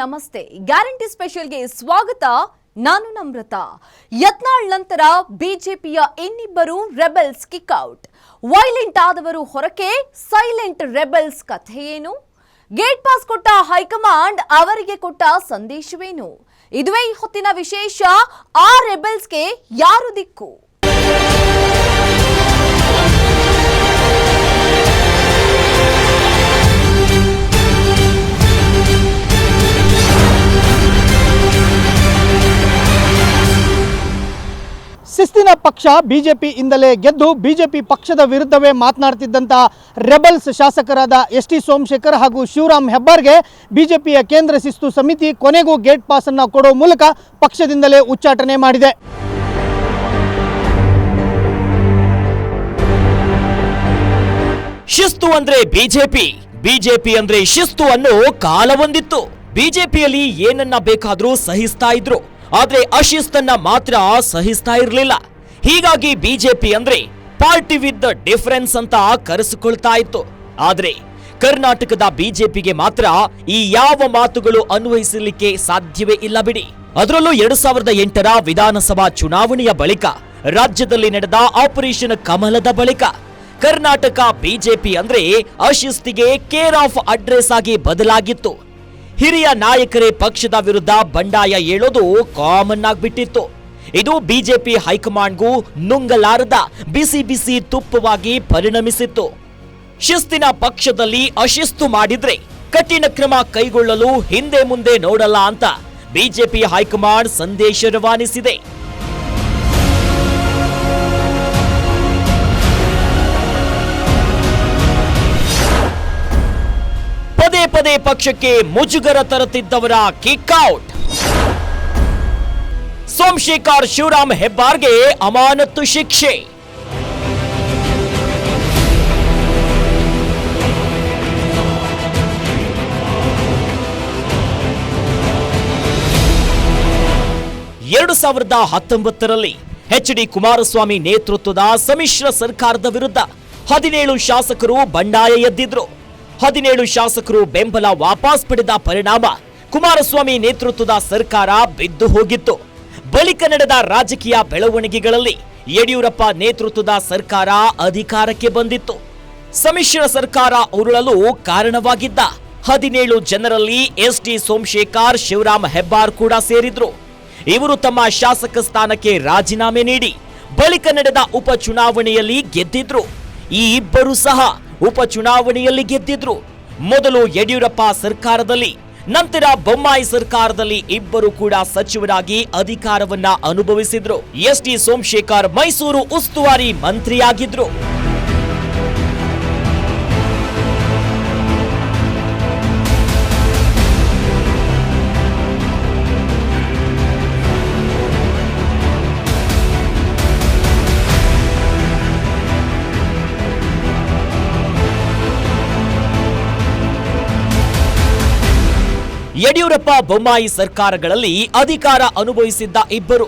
ನಮಸ್ತೆ. ಗ್ಯಾರಂಟಿ ಸ್ಪೆಷಲ್ಗೆ ಸ್ವಾಗತ. ನಾನು ನಮ್ರತ. ಯತ್ನಾಳ್ ನಂತರ ಬಿಜೆಪಿಯ ಇನ್ನಿಬ್ಬರು ರೆಬೆಲ್ಸ್ ಕಿಕ್ಔಟ್ ವೈಲೆಂಟ್ ಆದವರು ಹೊರಕೆ ಸೈಲೆಂಟ್ ರೆಬೆಲ್ಸ್ ಕಥೆ ಏನು? ಗೇಟ್ ಪಾಸ್ ಕೊಟ್ಟ ಹೈಕಮಾಂಡ್ ಅವರಿಗೆ ಕೊಟ್ಟ ಸಂದೇಶವೇನು? ಇದುವೇ ಈ ಹೊತ್ತಿನ ವಿಶೇಷ, ಆ ರೆಬೆಲ್ಸ್ಗೆ ಯಾರು ದಿಕ್ಕು? ಶಿಸ್ತಿನ ಪಕ್ಷ ಬಿಜೆಪಿ ಇಂದಲೇ ಗೆದ್ದು ಬಿಜೆಪಿ ಪಕ್ಷದ ವಿರುದ್ಧವೇ ಮಾತನಾಡ್ತಿದ್ದಂತಹ ರೆಬಲ್ಸ್ ಶಾಸಕರಾದ ಎಸ್ ಟಿ ಸೋಮಶೇಖರ್ ಹಾಗೂ ಶಿವರಾಮ್ ಹೆಬ್ಬಾರ್ಗೆ ಬಿಜೆಪಿಯ ಕೇಂದ್ರ ಶಿಸ್ತು ಸಮಿತಿ ಕೊನೆಗೂ ಗೇಟ್ ಪಾಸ್ ಅನ್ನು ಕೊಡೋ ಮೂಲಕ ಪಕ್ಷದಿಂದಲೇ ಉಚ್ಚಾಟನೆ ಮಾಡಿದೆ. ಶಿಸ್ತು ಅಂದ್ರೆ ಬಿಜೆಪಿ ಬಿಜೆಪಿ ಅಂದ್ರೆ ಶಿಸ್ತು ಅನ್ನೋ ಕಾಲ ಒಂದಿತ್ತು ಬಿಜೆಪಿಯಲ್ಲಿ ಏನನ್ನ ಬೇಕಾದ್ರೂ ಸಹಿಸ್ತಾ ಇದ್ರು. ಆದ್ರೆ ಅಶಿಸ್ತನ್ನ ಮಾತ್ರ ಸಹಿಸ್ತಾ ಇರ್ಲಿಲ್ಲ. ಹೀಗಾಗಿ ಬಿಜೆಪಿ ಅಂದ್ರೆ ಪಾರ್ಟಿ ವಿತ್ ದ ಡಿಫರೆನ್ಸ್ ಅಂತ ಕರೆಸಿಕೊಳ್ತಾ ಇತ್ತು. ಆದ್ರೆ ಕರ್ನಾಟಕದ ಬಿಜೆಪಿಗೆ ಮಾತ್ರ ಈ ಯಾವ ಮಾತುಗಳು ಅನ್ವಯಿಸಲಿಕ್ಕೆ ಸಾಧ್ಯವೇ ಇಲ್ಲ ಬಿಡಿ. ಅದರಲ್ಲೂ ಎರಡ್ ಸಾವಿರದ ಎಂಟರ ವಿಧಾನಸಭಾ ಚುನಾವಣೆಯ ಬಳಿಕ ರಾಜ್ಯದಲ್ಲಿ ನಡೆದ ಆಪರೇಷನ್ ಕಮಲದ ಬಳಿಕ ಕರ್ನಾಟಕ ಬಿಜೆಪಿ ಅಂದ್ರೆ ಅಶಿಸ್ತಿಗೆ ಕೇರ್ ಆಫ್ ಅಡ್ರೆಸ್ ಆಗಿ ಬದಲಾಗಿತ್ತು. ಹಿರಿಯ ನಾಯಕರೇ ಪಕ್ಷದ ವಿರುದ್ಧ ಬಂಡಾಯ ಏಳೋದು ಕಾಮನ್ ಆಗ್ಬಿಟ್ಟಿತ್ತು. ಇದು ಬಿಜೆಪಿ ಹೈಕಮಾಂಡ್ಗೂ ನುಂಗಲಾರದ ಬಿಸಿ ಬಿಸಿ ತುಪ್ಪವಾಗಿ ಪರಿಣಮಿಸಿತ್ತು. ಶಿಸ್ತಿನ ಪಕ್ಷದಲ್ಲಿ ಅಶಿಸ್ತು ಮಾಡಿದ್ರೆ ಕಠಿಣ ಕ್ರಮ ಕೈಗೊಳ್ಳಲು ಹಿಂದೆ ಮುಂದೆ ನೋಡಲ್ಲ ಅಂತ ಬಿಜೆಪಿ ಹೈಕಮಾಂಡ್ ಸಂದೇಶ ರವಾನಿಸಿದೆ. ಪದೇ ಪದೇ ಪಕ್ಷಕ್ಕೆ ಮುಜುಗರ ತರುತ್ತಿದ್ದವರ ಕಿಕ್ಔಟ್ ಸೋಮಶೇಖರ್ ಶಿವರಾಮ್ ಹೆಬ್ಬಾರ್ಗೆ ಅಮಾನತ್ತು ಶಿಕ್ಷೆ. ಎರಡು ಸಾವಿರದ ಹತ್ತೊಂಬತ್ತರಲ್ಲಿ ಎಚ್ ಡಿ ಕುಮಾರಸ್ವಾಮಿ ನೇತೃತ್ವದ ಸಮ್ಮಿಶ್ರ ಸರ್ಕಾರದ ವಿರುದ್ಧ ಹದಿನೇಳು ಶಾಸಕರು ಬಂಡಾಯ ಎದ್ದಿದ್ರು. ಹದಿನೇಳು ಶಾಸಕರು ಬೆಂಬಲ ವಾಪಸ್ ಪಡೆದ ಪರಿಣಾಮ ಕುಮಾರಸ್ವಾಮಿ ನೇತೃತ್ವದ ಸರ್ಕಾರ ಬಿದ್ದು ಹೋಗಿತ್ತು. ಬಳಿಕ ನಡೆದ ರಾಜಕೀಯ ಬೆಳವಣಿಗೆಗಳಲ್ಲಿ ಯಡಿಯೂರಪ್ಪ ನೇತೃತ್ವದ ಸರ್ಕಾರ ಅಧಿಕಾರಕ್ಕೆ ಬಂದಿತ್ತು. ಸಮ್ಮಿಶ್ರ ಸರ್ಕಾರ ಉರುಳಲು ಕಾರಣವಾಗಿದ್ದ ಹದಿನೇಳು ಜನರಲ್ಲಿ ಎಸ್ ಟಿ ಸೋಮಶೇಖರ್, ಶಿವರಾಮ್ ಹೆಬ್ಬಾರ್ ಕೂಡ ಸೇರಿದ್ರು. ಇವರು ತಮ್ಮ ಶಾಸಕ ಸ್ಥಾನಕ್ಕೆ ರಾಜೀನಾಮೆ ನೀಡಿ ಬಳಿಕ ನಡೆದ ಉಪಚುನಾವಣೆಯಲ್ಲಿ ಗೆದ್ದಿದ್ರು. ಈ ಇಬ್ಬರು ಸಹ ಉಪಚುನಾವಣೆಯಲ್ಲಿ ಗೆದ್ದಿದ್ರು. ಮೊದಲು ಯಡಿಯೂರಪ್ಪ ಸರ್ಕಾರದಲ್ಲಿ ನಂತರ ಬೊಮ್ಮಾಯಿ ಸರ್ಕಾರದಲ್ಲಿ ಇಬ್ಬರು ಕೂಡ ಸಚಿವರಾಗಿ ಅಧಿಕಾರವನ್ನ ಅನುಭವಿಸಿದ್ರು. ಎಸ್ ಟಿ ಸೋಮಶೇಖರ್ ಮೈಸೂರು ಉಸ್ತುವಾರಿ ಮಂತ್ರಿಯಾಗಿದ್ರು. ಯಡಿಯೂರಪ್ಪ ಬೊಮ್ಮಾಯಿ ಸರ್ಕಾರಗಳಲ್ಲಿ ಅಧಿಕಾರ ಅನುಭವಿಸಿದ್ದ ಇಬ್ಬರು.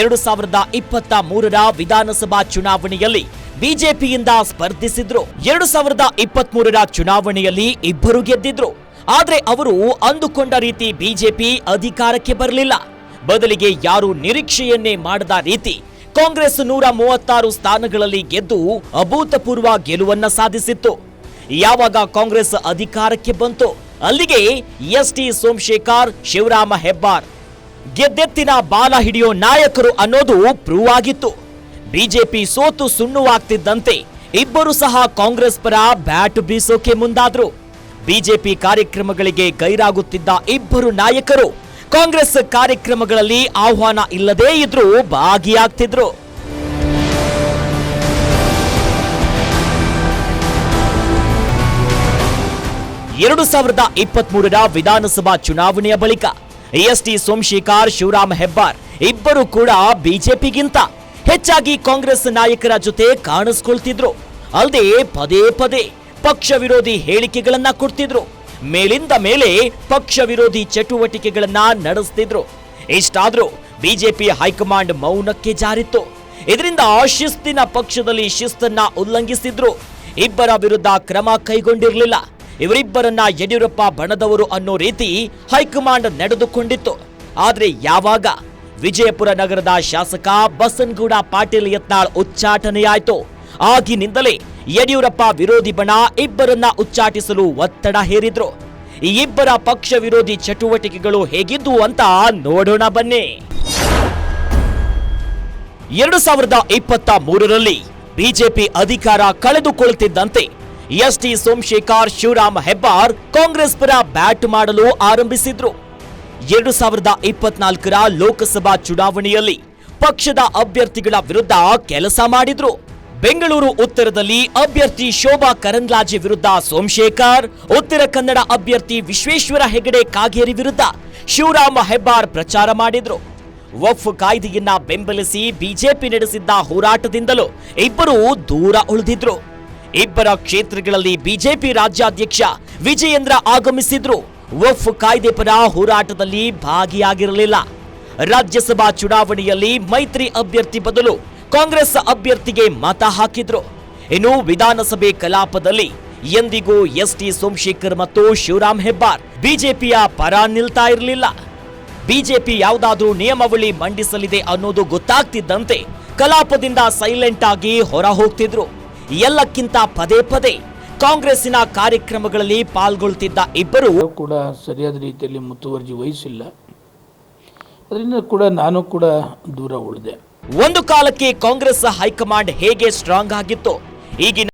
ಎರಡು ಸಾವಿರದ ಇಪ್ಪತ್ತ ಮೂರರ ವಿಧಾನಸಭಾ ಚುನಾವಣೆಯಲ್ಲಿ ಬಿಜೆಪಿಯಿಂದ ಸ್ಪರ್ಧಿಸಿದ್ರು. ಎರಡು ಸಾವಿರದ ಇಪ್ಪತ್ತ್ ಮೂರರ ಚುನಾವಣೆಯಲ್ಲಿ ಇಬ್ಬರು ಗೆದ್ದಿದ್ರು. ಆದರೆ ಅವರು ಅಂದುಕೊಂಡ ರೀತಿ ಬಿಜೆಪಿ ಅಧಿಕಾರಕ್ಕೆ ಬರಲಿಲ್ಲ. ಬದಲಿಗೆ ಯಾರು ನಿರೀಕ್ಷೆಯನ್ನೇ ಮಾಡದ ರೀತಿ ಕಾಂಗ್ರೆಸ್ ನೂರ ಮೂವತ್ತಾರು ಸ್ಥಾನಗಳಲ್ಲಿ ಗೆದ್ದು ಅಭೂತಪೂರ್ವ ಗೆಲುವನ್ನ ಸಾಧಿಸಿತ್ತು. ಯಾವಾಗ ಕಾಂಗ್ರೆಸ್ ಅಧಿಕಾರಕ್ಕೆ ಬಂತು ಅಲ್ಲಿಗೆ ಎಸ್ ಟಿ ಸೋಮಶೇಖರ್, ಶಿವರಾಮ ಹೆಬ್ಬಾರ್. ಗೆದ್ದೆತ್ತಿನ ಬಾಲ ಹಿಡಿಯೋ ನಾಯಕರು ಅನ್ನೋದು ಪ್ರೂವ್ ಆಗಿತ್ತು ಬಿಜೆಪಿ ಸೋತು ಸುಣ್ಣುವಾಗ್ತಿದ್ದಂತೆ ಇಬ್ಬರು ಸಹ ಕಾಂಗ್ರೆಸ್ ಪರ ಬ್ಯಾಟ್ ಬೀಸೋಕೆ ಮುಂದಾದ್ರು. ಬಿಜೆಪಿ ಕಾರ್ಯಕ್ರಮಗಳಿಗೆ ಗೈರಾಗುತ್ತಿದ್ದ ಇಬ್ಬರು ನಾಯಕರು ಕಾಂಗ್ರೆಸ್ ಕಾರ್ಯಕ್ರಮಗಳಲ್ಲಿ ಆಹ್ವಾನ ಇಲ್ಲದೇ ಇದ್ರೂ ಭಾಗಿಯಾಗ್ತಿದ್ರು. ಎರಡು ಸಾವಿರದ ಇಪ್ಪತ್ತ್ ಮೂರರ ವಿಧಾನಸಭಾ ಚುನಾವಣೆಯ ಬಳಿಕ ಎಸ್ ಟಿ ಸೋಮಶೇಖರ್, ಶಿವರಾಮ್ ಹೆಬ್ಬಾರ್ ಇಬ್ಬರು ಕೂಡ ಬಿಜೆಪಿಗಿಂತ ಹೆಚ್ಚಾಗಿ ಕಾಂಗ್ರೆಸ್ ನಾಯಕರ ಜೊತೆ ಕಾಣಿಸ್ಕೊಳ್ತಿದ್ರು. ಅಲ್ಲದೆ ಪದೇ ಪದೇ ಪಕ್ಷ ವಿರೋಧಿ ಹೇಳಿಕೆಗಳನ್ನ ಕೊಡ್ತಿದ್ರು. ಮೇಲಿಂದ ಮೇಲೆ ಪಕ್ಷ ವಿರೋಧಿ ಚಟುವಟಿಕೆಗಳನ್ನ ನಡೆಸ್ತಿದ್ರು. ಇಷ್ಟಾದ್ರೂ ಬಿಜೆಪಿ ಹೈಕಮಾಂಡ್ ಮೌನಕ್ಕೆ ಜಾರಿತ್ತು. ಇದರಿಂದ ಶಿಸ್ತಿನ ಪಕ್ಷದಲ್ಲಿ ಶಿಸ್ತನ್ನ ಉಲ್ಲಂಘಿಸಿದ್ರು. ಇಬ್ಬರ ವಿರುದ್ಧ ಕ್ರಮ ಕೈಗೊಂಡಿರಲಿಲ್ಲ. ಇವರಿಬ್ಬರನ್ನ ಯಡಿಯೂರಪ್ಪ ಬಣದವರು ಅನ್ನೋ ರೀತಿ ಹೈಕಮಾಂಡ್ ನಡೆದುಕೊಂಡಿತ್ತು. ಆದರೆ ಯಾವಾಗ? ವಿಜಯಪುರ ನಗರದ ಶಾಸಕ ಬಸನಗೌಡ ಪಾಟೀಲ್ ಯತ್ನಾಳ್ ಉಚ್ಚಾಟನೆಯಾಯಿತು. ಆಗಿನಿಂದಲೇ ಯಡಿಯೂರಪ್ಪ ವಿರೋಧಿ ಬಣ ಇಬ್ಬರನ್ನ ಉಚ್ಚಾಟಿಸಲು ಒತ್ತಡ ಹೇರಿದ್ರು. ಈ ಇಬ್ಬರ ಪಕ್ಷ ವಿರೋಧಿ ಚಟುವಟಿಕೆಗಳು ಹೇಗಿದ್ದು ಅಂತ ನೋಡೋಣ ಬನ್ನಿ. ಎರಡು ಸಾವಿರದ ಇಪ್ಪತ್ತ ಮೂರರಲ್ಲಿ ಬಿಜೆಪಿ ಅಧಿಕಾರ ಕಳೆದುಕೊಳ್ಳುತ್ತಿದ್ದಂತೆ ಎಸ್ಟಿ ಸೋಮಶೇಖರ್, ಶಿವರಾಮ್ ಹೆಬ್ಬಾರ್ ಕಾಂಗ್ರೆಸ್ ಪರ ಬ್ಯಾಟ್ ಮಾಡಲು ಆರಂಭಿಸಿದ್ರು. ಎರಡು ಸಾವಿರದ ಇಪ್ಪತ್ನಾಲ್ಕರ ಲೋಕಸಭಾ ಚುನಾವಣೆಯಲ್ಲಿ ಪಕ್ಷದ ಅಭ್ಯರ್ಥಿಗಳ ವಿರುದ್ಧ ಕೆಲಸ ಮಾಡಿದ್ರು. ಬೆಂಗಳೂರು ಉತ್ತರದಲ್ಲಿ ಅಭ್ಯರ್ಥಿ ಶೋಭಾ ಕರಂದ್ಲಾಜೆ ವಿರುದ್ಧ ಸೋಮಶೇಖರ್, ಉತ್ತರ ಕನ್ನಡ ಅಭ್ಯರ್ಥಿ ವಿಶ್ವೇಶ್ವರ ಹೆಗಡೆ ಕಾಗೇರಿ ವಿರುದ್ಧ ಶಿವರಾಮ ಹೆಬ್ಬಾರ್ ಪ್ರಚಾರ ಮಾಡಿದ್ರು. ವಫ್ ಕಾಯ್ದೆಯನ್ನ ಬೆಂಬಲಿಸಿ ಬಿಜೆಪಿ ನಡೆಸಿದ್ದ ಹೋರಾಟದಿಂದಲೂ ಇಬ್ಬರು ದೂರ ಉಳಿದಿದ್ರು. ಇಬ್ಬರ ಕ್ಷೇತ್ರಗಳಲ್ಲಿ ಬಿಜೆಪಿ ರಾಜ್ಯಾಧ್ಯಕ್ಷ ವಿಜಯೇಂದ್ರ ಆಗಮಿಸಿದ್ರು. ವಫ್ ಕಾಯ್ದೆ ಪರ ಹೋರಾಟದಲ್ಲಿ ಭಾಗಿಯಾಗಿರಲಿಲ್ಲ. ರಾಜ್ಯಸಭಾ ಚುನಾವಣೆಯಲ್ಲಿ ಮೈತ್ರಿ ಅಭ್ಯರ್ಥಿ ಬದಲು ಕಾಂಗ್ರೆಸ್ ಅಭ್ಯರ್ಥಿಗೆ ಮತ ಹಾಕಿದ್ರು. ಇನ್ನು ವಿಧಾನಸಭೆ ಕಲಾಪದಲ್ಲಿ ಎಂದಿಗೂ ಎಸ್ ಟಿ ಸೋಮಶೇಖರ್ ಮತ್ತು ಶಿವರಾಮ್ ಹೆಬ್ಬಾರ್ ಬಿಜೆಪಿಯ ಪರ ನಿಲ್ತಾ ಇರಲಿಲ್ಲ. ಬಿಜೆಪಿ ಯಾವುದಾದ್ರೂ ನಿಯಮಾವಳಿ ಮಂಡಿಸಲಿದೆ ಅನ್ನೋದು ಗೊತ್ತಾಗ್ತಿದ್ದಂತೆ ಕಲಾಪದಿಂದ ಸೈಲೆಂಟ್ ಆಗಿ ಹೊರ ಹೋಗ್ತಿದ್ರು. ಎಲ್ಲಕ್ಕಿಂತ ಪದೇ ಪದೇ ಕಾಂಗ್ರೆಸ್ಸಿನ ಕಾರ್ಯಕ್ರಮಗಳಲ್ಲಿ ಪಾಲ್ಗೊಳ್ತಿದ್ದ ಇಬ್ಬರು ಕೂಡ ಸರಿಯಾದ ರೀತಿಯಲ್ಲಿ ಮುತುವರ್ಜಿ ವಹಿಸಿಲ್ಲ. ಅದರಿಂದ ಕೂಡ ನಾನು ಕೂಡ ದೂರ ಉಳಿದೆ. ಒಂದು ಕಾಲಕ್ಕೆ ಕಾಂಗ್ರೆಸ್ ಹೈಕಮಾಂಡ್ ಹೇಗೆ ಸ್ಟ್ರಾಂಗ್ ಆಗಿತ್ತು ಈಗಿನ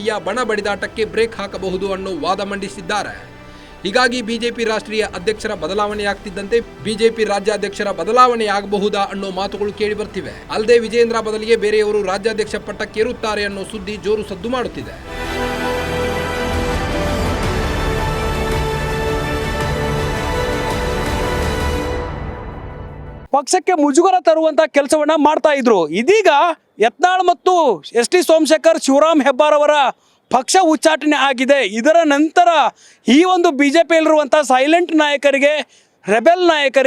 ಬಿಜೆಪಿಯ ಬಣ ಬಡಿದಾಟಕ್ಕೆ ಬ್ರೇಕ್ ಹಾಕಬಹುದು ಅನ್ನೋ ವಾದ ಮಂಡಿಸಿದ್ದಾರೆ. ಹೀಗಾಗಿ ಬಿಜೆಪಿ ರಾಷ್ಟ್ರೀಯ ಅಧ್ಯಕ್ಷರ ಬದಲಾವಣೆಯಾಗ್ತಿದ್ದಂತೆ ಬಿಜೆಪಿ ರಾಜ್ಯಾಧ್ಯಕ್ಷರ ಬದಲಾವಣೆಯಾಗಬಹುದಾ ಅನ್ನೋ ಮಾತುಗಳು ಕೇಳಿ ಬರ್ತಿವೆ ಅಲ್ಲದೆ ವಿಜೇಂದ್ರ ಬದಲಿಗೆ ಬೇರೆಯವರು ರಾಜ್ಯಾಧ್ಯಕ್ಷ ಪಟ್ಟಕ್ಕೇರುತ್ತಾರೆ ಅನ್ನೋ ಸುದ್ದಿ ಜೋರು ಸದ್ದು ಮಾಡುತ್ತಿದೆ. ಪಕ್ಷಕ್ಕೆ ಮುಜುಗರ ತರುವಂತ ಕೆಲಸವನ್ನ ಮಾಡ್ತಾ ಇದ್ರು. ಇದೀಗ ಯತ್ನಾಳ್ ಮತ್ತು ಎಸ್ ಟಿ ಸೋಮಶೇಖರ್ ಶಿವರಾಮ್ ಹೆಬ್ಬಾರ್ ಅವರ ಪಕ್ಷ ಉಚ್ಚಾಟನೆ ಆಗಿದೆ. ಇದರ ನಂತರ ಈ ಒಂದು ಬಿಜೆಪಿಯಲ್ಲಿರುವಂಥ ಸೈಲೆಂಟ್ ನಾಯಕರಿಗೆ ರೆಬೆಲ್ ನಾಯಕರಿಗೆ